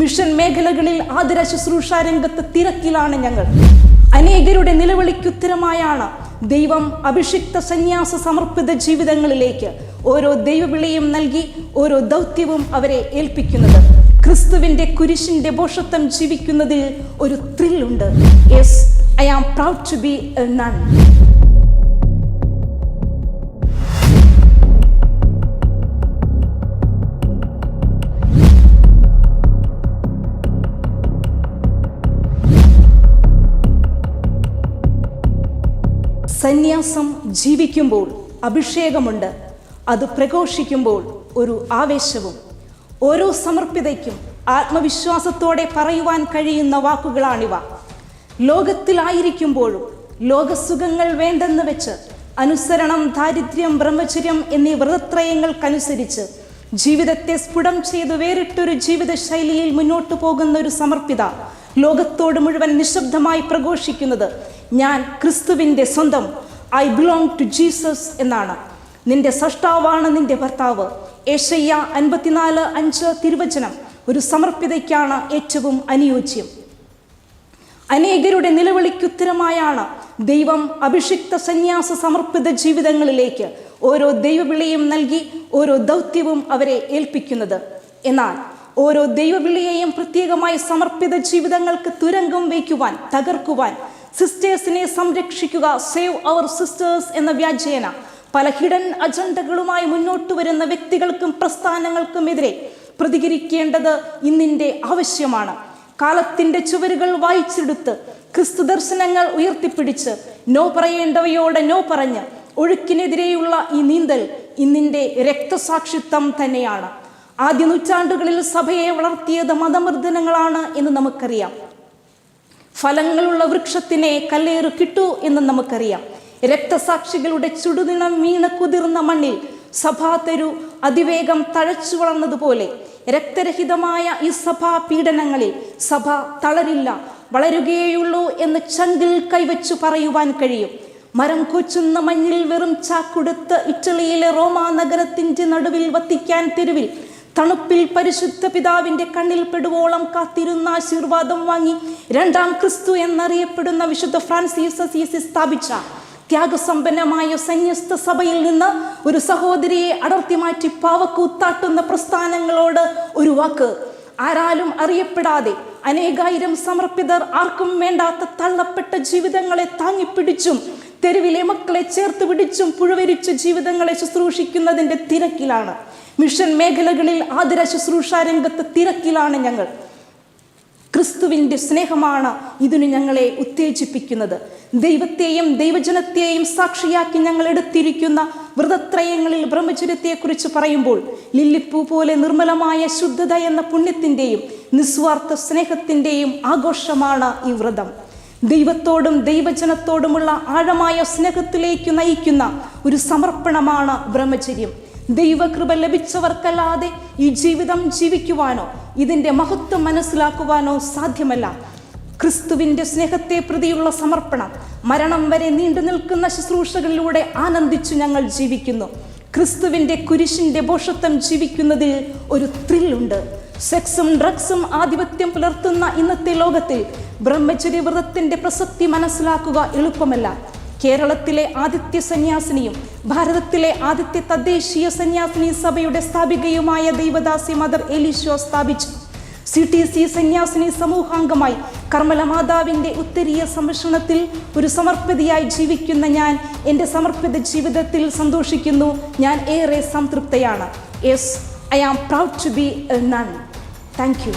Mission മേഖലകളിൽ ആദര ശുശ്രൂഷ രംഗത്ത് തിരക്കിലാണ് ഞങ്ങൾ. അനേകരുടെ നിലവിളിക്കുത്തരമായാണ് ദൈവം അഭിഷിക്ത സന്യാസ സമർപ്പിത ജീവിതങ്ങളിലേക്ക് ഓരോ ദൈവവിളിയും നൽകി ഓരോ ദൗത്യവും അവരെ ഏൽപ്പിക്കുന്നത്. ക്രിസ്തുവിന്റെ കുരിശിന്റെ ബോഷത്വം ജീവിക്കുന്നതിൽ ഒരു ത്രില്ലുണ്ട് yes I am proud to be a nun സന്യാസം ജീവിക്കുമ്പോൾ അഭിഷേകമുണ്ട്. അത് പ്രഘോഷിക്കുമ്പോൾ ഒരു ആവേശവും ഓരോ സമർപ്പിതയ്ക്കും ആത്മവിശ്വാസത്തോടെ പറയുവാൻ കഴിയുന്ന വാക്കുകളാണിവ. ലോകത്തിലായിരിക്കുമ്പോഴും ലോകസുഖങ്ങൾ വേണ്ടെന്ന് വെച്ച് അനുസരണം ദാരിദ്ര്യം ബ്രഹ്മചര്യം എന്നീ വ്രതത്രയങ്ങൾക്കനുസരിച്ച് ജീവിതത്തെ സ്ഫുടം ചെയ്ത് വേറിട്ടൊരു ജീവിതശൈലിയിൽ മുന്നോട്ടു പോകുന്ന ഒരു സമർപ്പിത ലോകത്തോട് മുഴുവൻ നിശബ്ദമായി പ്രഘോഷിക്കുന്നത് ഞാൻ ക്രിസ്തുവിന്റെ സ്വന്തം ഐ ബിലോങ് ടു ജീസസ് എന്നാണ്. നിന്റെ സഷ്ടാവാണ് നിന്റെ ഭർത്താവ്. ഏഷയ്യ അൻപത്തിനാല് അഞ്ച് തിരുവചനം ഒരു സമർപ്പിതയ്ക്കാണ് ഏറ്റവും അനുയോജ്യം. അനേകരുടെ നിലവിളിക്കുത്തരമായാണ് ദൈവം അഭിഷിക്ത സന്യാസ സമർപ്പിത ജീവിതങ്ങളിലേക്ക് ഓരോ ദൈവവിളിയും നൽകി ഓരോ ദൗത്യവും അവരെ ഏൽപ്പിക്കുന്നത്. എന്നാൽ ഓരോ ദൈവവിളിയെയും പ്രത്യേകമായി സമർപ്പിത ജീവിതങ്ങൾക്ക് തുരങ്കം വയ്ക്കുവാൻ തകർക്കുവാൻ സിസ്റ്റേഴ്സിനെ സംരക്ഷിക്കുക സേവ് അവർ സിസ്റ്റേഴ്സ് എന്ന വ്യാജേന. പല ഹിഡൻ അജണ്ടകളുമായി മുന്നോട്ട് വരുന്ന വ്യക്തികൾക്കും പ്രസ്ഥാനങ്ങൾക്കും എതിരെ പ്രതികരിക്കേണ്ടത് ഇന്നിന്റെ ആവശ്യമാണ്. കാലത്തിന്റെ ചുവരുകൾ വായിച്ചെടുത്ത് ക്രിസ്തു ദർശനങ്ങൾ ഉയർത്തിപ്പിടിച്ച് നോ പറയേണ്ടവയോടെ നോ പറഞ്ഞ് ഒഴുക്കിനെതിരെയുള്ള ഈ നീന്തൽ ഇന്നിന്റെ രക്തസാക്ഷിത്വം തന്നെയാണ്. ആദ്യ നൂറ്റാണ്ടുകളിൽ സഭയെ വളർത്തിയത് മതമർദ്ദനങ്ങളാണ് എന്ന് നമുക്കറിയാം. ഫലങ്ങളുള്ള വൃക്ഷത്തിനെ കല്ലേറ് കിട്ടു എന്ന് നമുക്കറിയാം. രക്തസാക്ഷികളുടെ ചുടുനിണം വീണ കുതിർന്ന മണ്ണിൽ സഭാതരു അതിവേഗം തഴച്ചു വളർന്നതുപോലെ രക്തരഹിതമായ ഈ സഭാ പീഡനങ്ങളിൽ സഭ തളരില്ല വളരുകയുള്ളൂ എന്ന് ചങ്കിൽ കൈവച്ചു പറയുവാൻ കഴിയും. മരം കൊച്ചുന്ന മഞ്ഞിൽ വെറും ചാക്കുടുത്ത് ഇറ്റലിയിലെ റോമാ നഗരത്തിന്റെ നടുവിൽ വത്തിക്കാൻ തെരുവിൽ തണുപ്പിൽ പരിശുദ്ധ പിതാവിന്റെ കണ്ണിൽ പെടുവോളം കാത്തിരുന്ന ആശീർവാദം വാങ്ങി രണ്ടാം ക്രിസ്തു എന്നറിയപ്പെടുന്ന വിശുദ്ധ ഫ്രാൻസിസ് അസീസി സ്ഥാപിച്ച ത്യാഗസമ്പന്നമായ സന്യസ്ത സഭയിൽ നിന്ന് ഒരു സഹോദരിയെ അടർത്തി മാറ്റി പാവക്കൂത്താട്ടുന്ന പ്രസ്ഥാനങ്ങളോട് ഒരു വാക്ക്. ആരാലും അറിയപ്പെടാതെ അനേകായിരം സമർപ്പിതർ ആർക്കും വേണ്ടാത്ത തള്ളപ്പെട്ട ജീവിതങ്ങളെ താങ്ങിപ്പിടിച്ചും തെരുവിലെ മക്കളെ ചേർത്ത് പിടിച്ചും പുഴവരിച്ച ജീവിതങ്ങളെ ശുശ്രൂഷിക്കുന്നതിന്റെ തിരക്കിലാണ്. മിഷൻ മേഖലകളിൽ ആതിര ശുശ്രൂഷ രംഗത്ത് തിരക്കിലാണ് ഞങ്ങൾ. ക്രിസ്തുവിന്റെ സ്നേഹമാണ് ഇതിനു ഞങ്ങളെ ഉത്തേജിപ്പിക്കുന്നത്. ദൈവത്തെയും ദൈവജനത്തെയും സാക്ഷിയാക്കി ഞങ്ങൾ എടുത്തിരിക്കുന്ന വ്രതത്രയങ്ങളിൽ ബ്രഹ്മചര്യത്തെക്കുറിച്ച് പറയുമ്പോൾ ലില്ലിപ്പൂ പോലെ നിർമ്മലമായ ശുദ്ധത എന്ന പുണ്യത്തിന്റെയും നിസ്വാർത്ഥ സ്നേഹത്തിന്റെയും ആഘോഷമാണ് ഈ വ്രതം. ദൈവത്തോടും ദൈവജനത്തോടുമുള്ള ആഴമായ സ്നേഹത്തിലേക്ക് നയിക്കുന്ന ഒരു സമർപ്പണമാണ് ബ്രഹ്മചര്യം. ദൈവകൃപ ലഭിച്ചവർക്കല്ലാതെ ഈ ജീവിതം ജീവിക്കുവാനോ ഇതിന്റെ മഹത്വം മനസ്സിലാക്കുവാനോ സാധ്യമല്ല. ക്രിസ്തുവിന്റെ സ്നേഹത്തെ പ്രതിയുള്ള സമർപ്പണം മരണം വരെ നീണ്ടു നിൽക്കുന്ന ശുശ്രൂഷകളിലൂടെ ആനന്ദിച്ചു ഞങ്ങൾ ജീവിക്കുന്നു. ക്രിസ്തുവിന്റെ കുരിശിന്റെ ബോഷത്വം ജീവിക്കുന്നതിൽ ഒരു ത്രില്ലുണ്ട്. സെക്സും ഡ്രഗ്സും ആധിപത്യം പുലർത്തുന്ന ഇന്നത്തെ ലോകത്തിൽ ബ്രഹ്മചര്യ വ്രതത്തിന്റെ പ്രസക്തി മനസ്സിലാക്കുക എളുപ്പമല്ല. കേരളത്തിലെ ആദിത്യ സന്യാസിനിയും ഭാരതത്തിലെ ആദിത്യ തദ്ദേശീയ സന്യാസിനി സഭയുടെ സ്ഥാപികയുമായ ദൈവദാസി മദർ എലിഷോ സ്ഥാപിച്ചു. സി ടി സി സന്യാസിനി സമൂഹാംഗമായി കർമ്മല മാതാവിന്റെ ഉത്തരീയ സംരക്ഷണത്തിൽ ഒരു സമർപ്പിതയായി ജീവിക്കുന്ന ഞാൻ എന്റെ സമർപ്പിത ജീവിതത്തിൽ സന്തോഷിക്കുന്നു. ഞാൻ ഏറെ സംതൃപ്തയാണ്. Yes I am proud to be a nun thank you